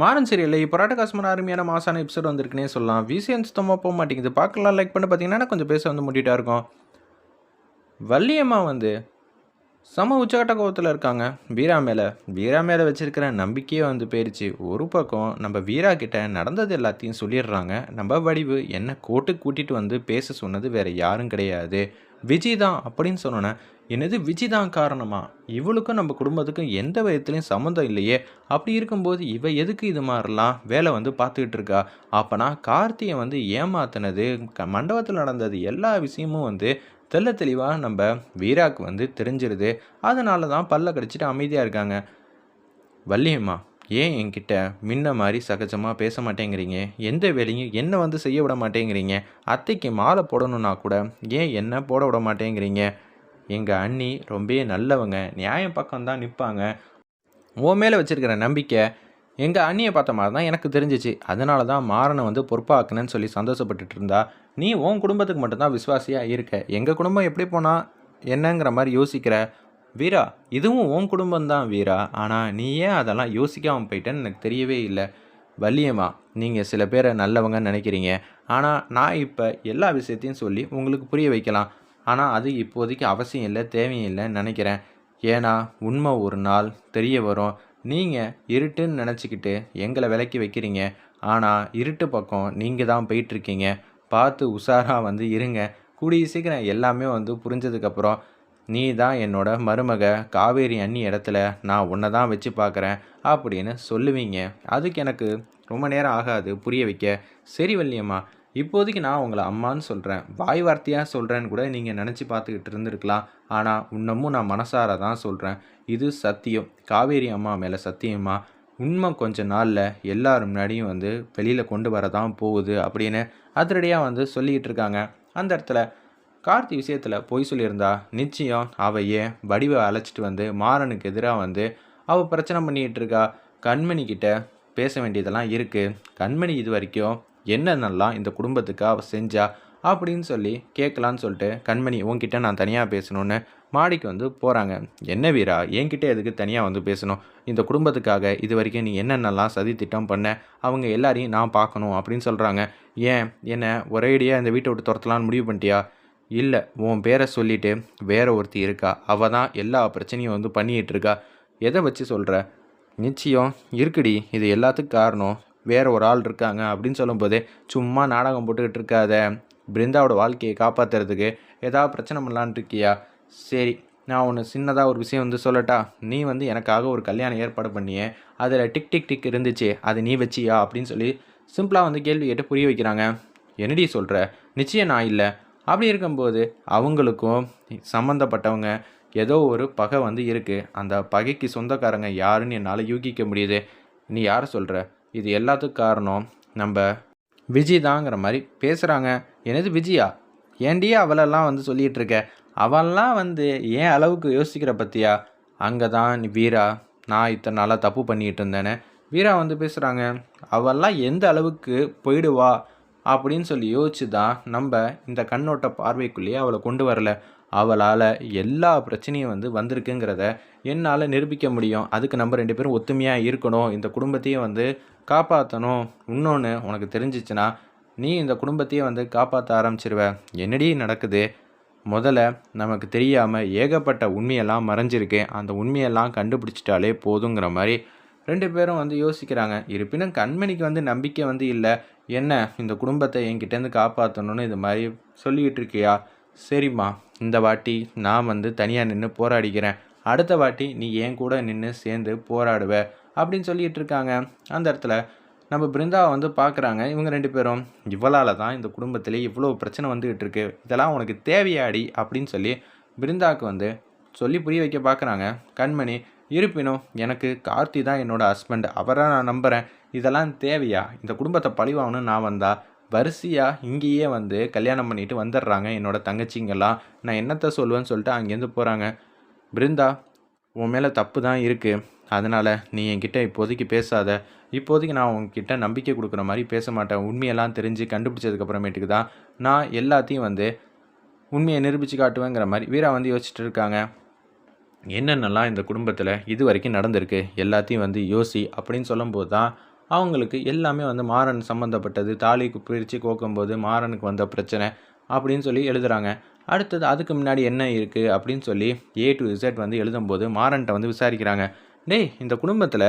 மாறன் சீரியலில் இப்போ ராட்டகாசமான அருமையான மாசான எபிசோட் வந்திருக்குன்னே சொல்லலாம். விசிஎன் சுத்தமாக போக மாட்டேங்குது. பார்க்கலாம் லைக் பண்ணி பார்த்தீங்கன்னா கொஞ்சம் பேச வந்து முட்டிட்டா இருக்கும். வள்ளியம்மா வந்து சம உச்சகட்ட கோவத்தில் இருக்காங்க. வீரா மேலே. வீரா மேலே வச்சிருக்கிற நம்பிக்கையே வந்து போயிடுச்சு ஒரு பக்கம் நம்ம வீரா கிட்ட நடந்தது எல்லாத்தையும் சொல்லிடுறாங்க. நம்ம வடிவு என்ன கோட்டுக்கு கூட்டிகிட்டு வந்து பேச சொன்னது வேற யாரும் கிடையாது. விஜய் தான் அப்படின்னு சொன்னோன்னே என்னது விஜய் தான் காரணமா? இவளுக்கும் நம்ம குடும்பத்துக்கும் எந்த விதத்துலையும் சம்மந்தம் இல்லையே. அப்படி இருக்கும்போது இவ எதுக்கு இது மாதிரிலாம் வேலை வந்து பார்த்துக்கிட்டு இருக்கா? அப்போனா கார்த்தியை வந்து ஏமாத்தினது க மண்டபத்தில் நடந்தது எல்லா விஷயமும் வந்து தெல்ல தெளிவாக நம்ம வீராக்கு வந்து தெரிஞ்சிருது. அதனால தான் பல்ல கடிச்சிட்டு அமைதியாக இருக்காங்க. வள்ளியம்மா ஏன் என்கிட்ட முன்ன மாதிரி சகஜமாக பேச மாட்டேங்கிறீங்க? எந்த வேலையும் என்ன வந்து செய்ய விட மாட்டேங்கிறீங்க? அத்தைக்கு மாலை போடணுன்னா கூட ஏன் என்ன போட விட மாட்டேங்கிறீங்க? எங்கள் அண்ணி ரொம்பவே நல்லவங்க. நியாயம் பக்கம் தான் நிற்பாங்க உன் மேலே வச்சுருக்கிற நம்பிக்கை எங்கள் அண்ணியை பார்த்த மாதிரி தான் எனக்கு தெரிஞ்சிச்சு. அதனால தான் மாறனை வந்து பொறுப்பாக்குனேன்னு சொல்லி சந்தோஷப்பட்டுட்டு இருந்தா நீ உன் குடும்பத்துக்கு மட்டும்தான் விசுவாசியாக இருக்க. எங்கள் குடும்பம் எப்படி போனால் என்னங்கிற மாதிரி யோசிக்கிற. வீரா இதுவும் உன் குடும்பம் தான் வீரா. ஆனால் நீ ஏன் அதெல்லாம் யோசிக்காமல் போயிட்டேன்னு எனக்கு தெரியவே இல்லை. வள்ளியம்மா நீங்கள் சில பேரை நல்லவங்கன்னு நினைக்கிறீங்க. ஆனால் நான் இப்போ எல்லா விஷயத்தையும் சொல்லி உங்களுக்கு புரிய வைக்கலாம். ஆனால் அது இப்போதைக்கு அவசியம் இல்லை தேவையும் இல்லைன்னு நினைக்கிறேன். ஏன்னா உண்மை ஒரு நாள் தெரிய வரும். நீங்கள் இருட்டுன்னு நினச்சிக்கிட்டு எங்களை விலக்கி வைக்கிறீங்க. ஆனால் இருட்டு பக்கம் நீங்கள் தான் போயிட்டுருக்கீங்க. பார்த்து உஷாராக வந்து இருங்க. கூடிய சீக்கிரம் எல்லாமே வந்து புரிஞ்சதுக்கப்புறம் நீ தான் என்னோட மருமக. காவேரி அண்ணி இடத்துல நான் உன்னை தான் வச்சு பார்க்குறேன் அப்படின்னு சொல்லுவீங்க. அதுக்கு எனக்கு ரொம்ப நேரம் ஆகாது புரிய வைக்க. சரி வள்ளியம்மா இப்போதைக்கு நான் உங்களை அம்மான்னு சொல்கிறேன் வாய் வார்த்தையாக சொல்கிறேன்னு கூட நீங்கள் நினச்சி பார்த்துக்கிட்டு இருந்திருக்கலாம். ஆனால் இன்னமும் நான் மனசார தான் சொல்கிறேன் இது சத்தியம். காவேரி அம்மா மேலே சத்தியமா? உண்மை கொஞ்ச நாளில் எல்லார் முன்னாடியும் வந்து வெளியில் கொண்டு வர தான் போகுது அப்படின்னு அதிரடியாக வந்து சொல்லிக்கிட்டு இருக்காங்க. அந்த இடத்துல கார்த்தி விஷயத்தில் பொய் சொல்லியிருந்தா நிச்சயம் அவையே ஏன் வடிவை அழைச்சிட்டு வந்து மாறனுக்கு எதிராக வந்து அவள் பிரச்சனை பண்ணிகிட்டு இருக்கா? கண்மணி கிட்ட பேச வேண்டியதெல்லாம் இருக்குது கண்மணி இது வரைக்கும் என்னென்னலாம் இந்த குடும்பத்துக்கு அவள் செஞ்சா அப்படின்னு சொல்லி கேட்கலான்னு சொல்லிட்டு கண்மணி உன்கிட்ட நான் தனியாக பேசணும்னு மாடிக்கு வந்து போகிறாங்க என்ன வீரா? என்கிட்ட எதுக்கு தனியாக வந்து பேசணும்? இந்த குடும்பத்துக்காக இது வரைக்கும் நீ என்னென்னலாம் சதி திட்டம் பண்ண? அவங்க எல்லாரையும் நான் பார்க்கணும் அப்படின்னு சொல்கிறாங்க ஏன்? என்ன? ஒரேடியாக இந்த வீட்டை விட்டு துரத்தலான்னு முடிவு பண்ணிட்டியா? இல்லை உன் பேரை சொல்லிட்டு வேற ஒருத்தி இருக்கா? அவள் தான் எல்லா பிரச்சனையும் வந்து பண்ணிகிட்டு இருக்கா. எதை வச்சு சொல்கிற நிச்சயம் இருக்குடி. இது எல்லாத்துக்கும் காரணம். வேற ஒரு ஆள் இருக்காங்க அப்படின்னு சொல்லும்போது சும்மா நாடகம் போட்டுக்கிட்டு இருக்காத. பிருந்தாவோட வாழ்க்கையை காப்பாற்றுறதுக்கு ஏதாவது பிரச்சனை பண்ணலான்னு இருக்கியா? சரி நான் ஒன்று சின்னதாக ஒரு விஷயம் வந்து சொல்லட்டா. நீ வந்து எனக்காக ஒரு கல்யாணம் ஏற்பாடு பண்ணியே. அதில் டிக் டிக் டிக் இருந்துச்சு. அது நீ வச்சியா? அப்படின்னு சொல்லி சிம்பிளாக வந்து கேள்வி கேட்டு புரிய வைக்கிறாங்க. என்னடி சொல்கிற நிச்சயம் நான் இல்லை. அப்படி இருக்கும்போது அவங்களுக்கும் சம்மந்தப்பட்டவங்க ஏதோ ஒரு பகை வந்து இருக்குது அந்த பகைக்கு சொந்தக்காரங்க யாருன்னு என்னால் யூகிக்க முடியுது. நீ யாரை சொல்கிற இது எல்லாத்துக்கும் காரணம் நம்ம விஜய் தாங்கிற மாதிரி பேசுகிறாங்க என்னது விஜயா? ஏன்டி அவளெல்லாம் வந்து சொல்லிகிட்டு இருக்க? அவள்லாம் வந்து ஏன் அளவுக்கு யோசிக்கிற பற்றியா அங்கே தான் நீ வீரா நான் இத்தனை நாளாக தப்பு பண்ணிகிட்டு இருந்தேனே. வீரா வந்து பேசுகிறாங்க அவள்லாம் எந்த அளவுக்கு போயிடுவா? அப்படின்னு சொல்லி யோசிச்சு தான் நம்ம இந்த கண்ணோட்ட பார்வைக்குள்ளேயே அவளை கொண்டு வரல. அவளால் எல்லா பிரச்சனையும் வந்து வந்திருக்குங்கிறத என்னால் நிரூபிக்க முடியும். அதுக்கு நம்ம ரெண்டு பேரும் ஒத்துமையாக இருக்கணும். இந்த குடும்பத்தையும் வந்து காப்பாற்றணும் இன்னொன்று உனக்கு தெரிஞ்சிச்சுன்னா நீ இந்த குடும்பத்தையே வந்து காப்பாற்ற ஆரம்பிச்சிருவ. என்னடி நடக்குது? முதல்ல நமக்கு தெரியாமல் ஏகப்பட்ட உண்மையெல்லாம் மறைஞ்சிருக்கு. அந்த உண்மையெல்லாம் கண்டுபிடிச்சிட்டாலே போதுங்கிற மாதிரி ரெண்டு பேரும் வந்து யோசிக்கிறாங்க. இருப்பினும் கண்மணிக்கு வந்து நம்பிக்கை வந்து இல்லை. என்ன இந்த குடும்பத்தை என்கிட்டேருந்து காப்பாற்றணும்னு இது மாதிரி சொல்லிக்கிட்டு இருக்கியா சரிம்மா இந்த வாட்டி நான் வந்து தனியாக நின்று போராடிக்கிறேன். அடுத்த வாட்டி நீ என் கூட நின்று சேர்ந்து போராடுவ அப்படின்னு சொல்லிகிட்டு இருக்காங்க அந்த இடத்துல நம்ம பிருந்தாவை வந்து பார்க்குறாங்க இவங்க ரெண்டு பேரும். இவளால் தான் இந்த குடும்பத்திலே இவ்வளோ பிரச்சனை வந்துக்கிட்டு இருக்கு இதெல்லாம் உனக்கு தேவையாடி அப்படின்னு சொல்லி பிருந்தாவுக்கு வந்து சொல்லி புரிய வைக்க பார்க்குறாங்க கண்மணி இருப்பினும் எனக்கு கார்த்தி தான் என்னோட ஹஸ்பண்ட் அவரை நான் நம்புகிறேன் இதெல்லாம் தேவையா? இந்த குடும்பத்தை பழிவாகணும்னு நான் வந்தா வரிசையாக இங்கேயே வந்து கல்யாணம் பண்ணிட்டு வந்துடுறாங்க என்னோட தங்கச்சிங்கெல்லாம். நான் என்னத்தை சொல்லுவேன்னு சொல்லிட்டு அங்கேருந்து போகிறாங்க பிருந்தா உன் மேலே தப்பு தான் இருக்குது அதனால் நீ என்கிட்ட இப்போதைக்கு பேசாத. இப்போதைக்கு நான் உங்ககிட்ட நம்பிக்கை கொடுக்குற மாதிரி பேச மாட்டேன். உண்மையெல்லாம் தெரிஞ்சு கண்டுபிடிச்சதுக்கப்புறமேட்டுக்கு தான் நான் எல்லாத்தையும் வந்து உண்மையை நிரூபித்து காட்டுவேங்கிற மாதிரி வீரா வந்து யோசிச்சுட்டு இருக்காங்க. என்னென்னலாம் இந்த குடும்பத்தில் இது வரைக்கும் நடந்திருக்கு? எல்லாத்தையும் வந்து யோசி அப்படின்னு சொல்லும்போது தான் அவங்களுக்கு எல்லாமே வந்து மாறன் சம்மந்தப்பட்டது தாலிக்கு பிரித்து கோக்கும்போது மாறனுக்கு வந்த பிரச்சனை அப்படின்னு சொல்லி எழுதுகிறாங்க அடுத்தது அதுக்கு முன்னாடி என்ன இருக்குது அப்படின்னு சொல்லி ஏ டு இசட் வந்து எழுதும்போது மாறன்ட்ட வந்து விசாரிக்கிறாங்க. டேய் இந்த குடும்பத்தில்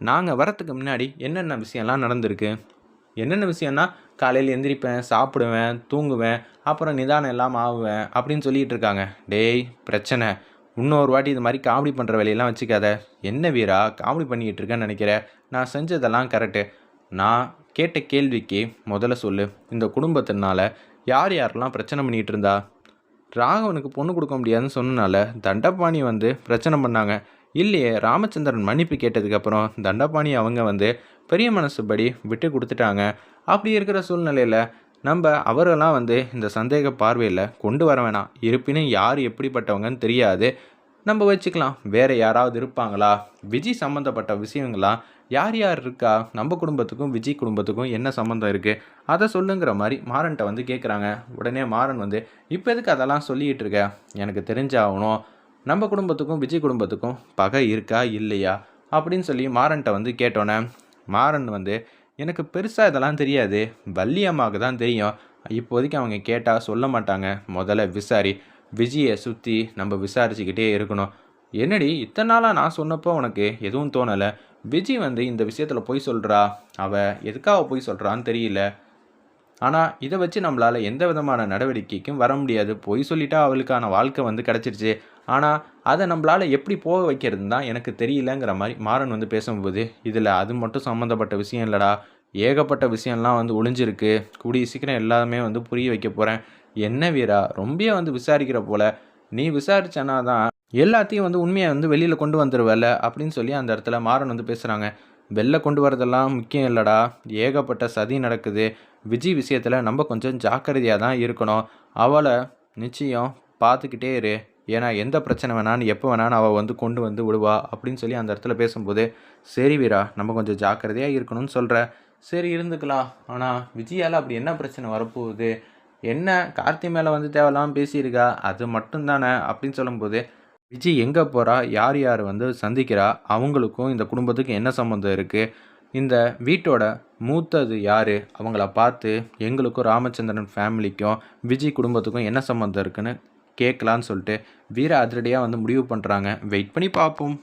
நாங்கள் வரத்துக்கு முன்னாடி என்னென்ன விஷயம்லாம் நடந்திருக்கு? என்னென்ன விஷயம்னா காலையில் எந்திரிப்பேன் சாப்பிடுவேன் தூங்குவேன் அப்புறம் நிதானம் எல்லாம் ஆகுவேன் அப்படின்னு சொல்லிட்டு இருக்காங்க. டேய் பிரச்சனை. இன்னொரு வாட்டி இது மாதிரி காமெடி பண்ணுற வேலையெல்லாம் வச்சுக்காத. என்ன வீரா காமெடி பண்ணிக்கிட்டு இருக்கேன்னு நினைக்கிற? நான் செஞ்சதெல்லாம் கரெக்டு. நான் கேட்ட கேள்விக்கு முதல்ல சொல்லு. இந்த குடும்பத்தினால யார் யாரெல்லாம் பிரச்சனை பண்ணிகிட்டு இருந்தா? ராகவனுக்கு பொண்ணு கொடுக்க முடியாதுன்னு சொன்னனால தண்டபாணி வந்து பிரச்சனை பண்ணாங்க. இல்லையே ராமச்சந்திரன் மன்னிப்பு கேட்டதுக்கப்புறம் தண்டபாணி அவங்க வந்து பெரிய மனசுபடி விட்டு கொடுத்துட்டாங்க. அப்படி இருக்கிற சூழ்நிலையில் நம்ம அவரெல்லாம் வந்து இந்த சந்தேக பார்வையில் கொண்டு வர வேணாம். இருப்பினும் யார் எப்படிப்பட்டவங்கன்னு தெரியாது. நம்ம வச்சுக்கலாம். வேறு யாராவது இருப்பாங்களா? விஜய் சம்மந்தப்பட்ட விஷயங்களா? யார் யார் இருக்கா? நம்ம குடும்பத்துக்கும் விஜய் குடும்பத்துக்கும் என்ன சம்மந்தம் இருக்குது அதை சொல்லுங்கிற மாதிரி மாறன்ட்ட வந்து கேட்குறாங்க உடனே மாறன் வந்து இப்போ எதுக்கு அதெல்லாம் சொல்லிகிட்டு இருக்க? எனக்கு தெரிஞ்சாகணும். நம்ம குடும்பத்துக்கும் விஜய் குடும்பத்துக்கும் பகை இருக்கா? இல்லையா? அப்படின்னு சொல்லி மாறன்ட்ட வந்து கேட்டோன்னே மாறன் வந்து எனக்கு பெருசாக இதெல்லாம் தெரியாது. வள்ளியம்மாவுக்கு தான் தெரியும். இப்போதைக்கு அவங்க கேட்டால் சொல்ல மாட்டாங்க. முதல்ல விசாரி. விஜயை சுற்றி நம்ம விசாரிச்சுக்கிட்டே இருக்கணும். என்னடி இத்தனை நாளாக நான் சொன்னப்போ உனக்கு எதுவும் தோணலை? விஜய் வந்து இந்த விஷயத்தில் போய் சொல்கிறா அவள் எதுக்காக போய் சொல்கிறான்னு தெரியல. ஆனால் இதை வச்சு நம்மளால் எந்த விதமான நடவடிக்கைக்கும் வர முடியாது. பொய் சொல்லிட்டா அவளுக்கான வாழ்க்கை வந்து கிடச்சிருச்சு. ஆனால் அதை நம்மளால் எப்படி போக வைக்கிறது தான் எனக்கு தெரியலங்கிற மாதிரி மாறன் வந்து பேசும்போது இதில் அது மட்டும் சம்மந்தப்பட்ட விஷயம் இல்லைடா. ஏகப்பட்ட விஷயம்லாம் வந்து ஒளிஞ்சிருக்கு. கூடிய சீக்கிரம் எல்லாமே வந்து புரிய வைக்க போகிறேன் என்ன வீரா? ரொம்ப வந்து விசாரிக்கிற போல. நீ விசாரிச்சனா தான் எல்லாத்தையும் வந்து உண்மையை வந்து வெளியில் கொண்டு வந்துடுவல்ல அப்படின்னு சொல்லி அந்த இடத்துல மாறன் வந்து பேசுகிறாங்க வெளில கொண்டு வரதெல்லாம் முக்கியம் இல்லைடா. ஏகப்பட்ட சதி நடக்குது. விஜய் விஷயத்தில் நம்ம கொஞ்சம் ஜாக்கிரதையாக தான் இருக்கணும். அவளை நிச்சயம் பார்த்துக்கிட்டே இரு. ஏன்னா எந்த பிரச்சனை வேணான்னு எப்போ வேணான்னு அவள் வந்து கொண்டு வந்து விடுவா அப்படின்னு சொல்லி அந்த இடத்துல பேசும்போது சரி வீரா நம்ம கொஞ்சம் ஜாக்கிரதையாக இருக்கணும்னு சொல்கிற சரி இருந்துக்கலாம். ஆனால் விஜயால் அப்படி என்ன பிரச்சனை வரப்போகுது? என்ன கார்த்தி மேலே வந்து தேவையில்லாமல் பேசியிருக்கா? அது மட்டும்தானே அப்படின்னு சொல்லும்போது விஜய் எங்கே போகிறா யார் யார் வந்து சந்திக்கிறா? அவங்களுக்கும் இந்த குடும்பத்துக்கும் என்ன சம்மந்தம் இருக்குது இந்த வீட்டோட மூத்தது யார்? அவங்கள பார்த்து எங்களுக்கும் ராமச்சந்திரன் ஃபேமிலிக்கும் விஜய் குடும்பத்துக்கும் என்ன சம்மந்தம் இருக்குன்னு கேட்கலான்னு சொல்லிட்டு வீர அதிரடியாக வந்து முடிவு பண்ணுறாங்க வெயிட் பண்ணி பார்ப்போம்.